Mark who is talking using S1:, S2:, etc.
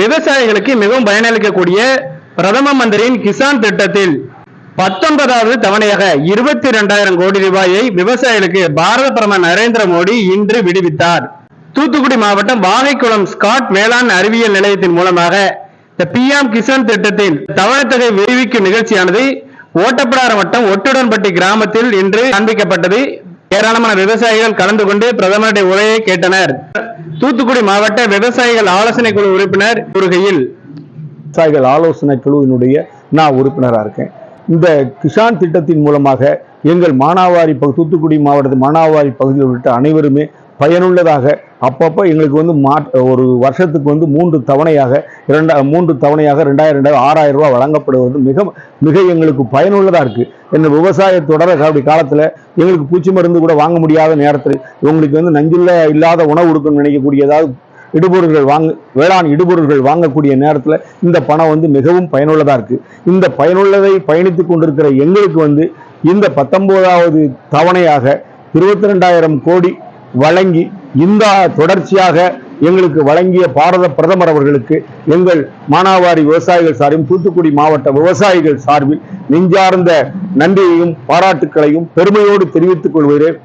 S1: விவசாயிகளுக்கு மிகவும் பயனளிக்கக்கூடிய பிரதம மந்திரியின் கிசான் திட்டத்தில் பத்தொன்பதாவது தவணையாக இருபத்தி இரண்டாயிரம் கோடி ரூபாயை விவசாயிகளுக்கு பாரத பிரதமர் நரேந்திர மோடி இன்று விடுவித்தார். தூத்துக்குடி மாவட்டம் வாகைக்குளம் ஸ்காட் வேளாண் அறிவியல் நிலையத்தின் மூலமாக இந்த பிஎம் கிசான் திட்டத்தின் தவணைத்தொகை விடுவிக்கும் நிகழ்ச்சியானது ஓட்டப்படார வட்டம் ஒட்டுடன்பட்டி கிராமத்தில் இன்று காண்பிக்கப்பட்டது. ஏராளமான விவசாயிகள் கலந்து கொண்டு பிரதமருடைய உரையை கேட்டனர். தூத்துக்குடி மாவட்ட விவசாயிகள் ஆலோசனை குழு உறுப்பினர் கூறுகையில்
S2: விவசாயிகள் ஆலோசனை குழுவினுடைய நான் உறுப்பினராக இருக்கேன். இந்த கிஷான் திட்டத்தின் மூலமாக எங்கள் மானாவாரி பகு தூத்துக்குடி மாவட்டத்து மானாவாரி பகுதியில் உள்ளிட்ட அனைவருமே பயனுள்ளதாக அப்பப்போ எங்களுக்கு வந்து மா ஒரு வருஷத்துக்கு வந்து மூன்று தவணையாக இரண்டா மூன்று தவணையாக ரெண்டாயிரம் ரெண்டாயிரம் ஆறாயிரம் ரூபாய் வழங்கப்படுவது மிக மிக எங்களுக்கு பயனுள்ளதாக இருக்குது இந்த விவசாய தொடர அப்படி காலத்தில் எங்களுக்கு பூச்சி மருந்து கூட வாங்க முடியாத நேரத்தில் உங்களுக்கு வந்து நஞ்சுள்ள இல்லாத உணவு கொடுக்கணும்னு நினைக்கக்கூடிய ஏதாவது இடுபொருள்கள் வாங்க வேளாண் இடுபொருள்கள் வாங்கக்கூடிய நேரத்தில் இந்த பணம் வந்து மிகவும் பயனுள்ளதாக இருக்குது இந்த பயனுள்ளதை பயணித்து கொண்டிருக்கிற எங்களுக்கு வந்து இந்த பத்தொம்போதாவது தவணையாக இருபத்தி ரெண்டாயிரம் கோடி வழங்கி இந்த தொடர்ச்சியாக எங்களுக்கு வழங்கிய பாரத பிரதமர் அவர்களுக்கு எங்கள் மானாவாரி விவசாயிகள் சார்பில் தூத்துக்குடி மாவட்ட விவசாயிகள் சார்பில் நெஞ்சார்ந்த நன்றியையும் பாராட்டுக்களையும் பெருமையோடு தெரிவித்துக் கொள்கிறேன்.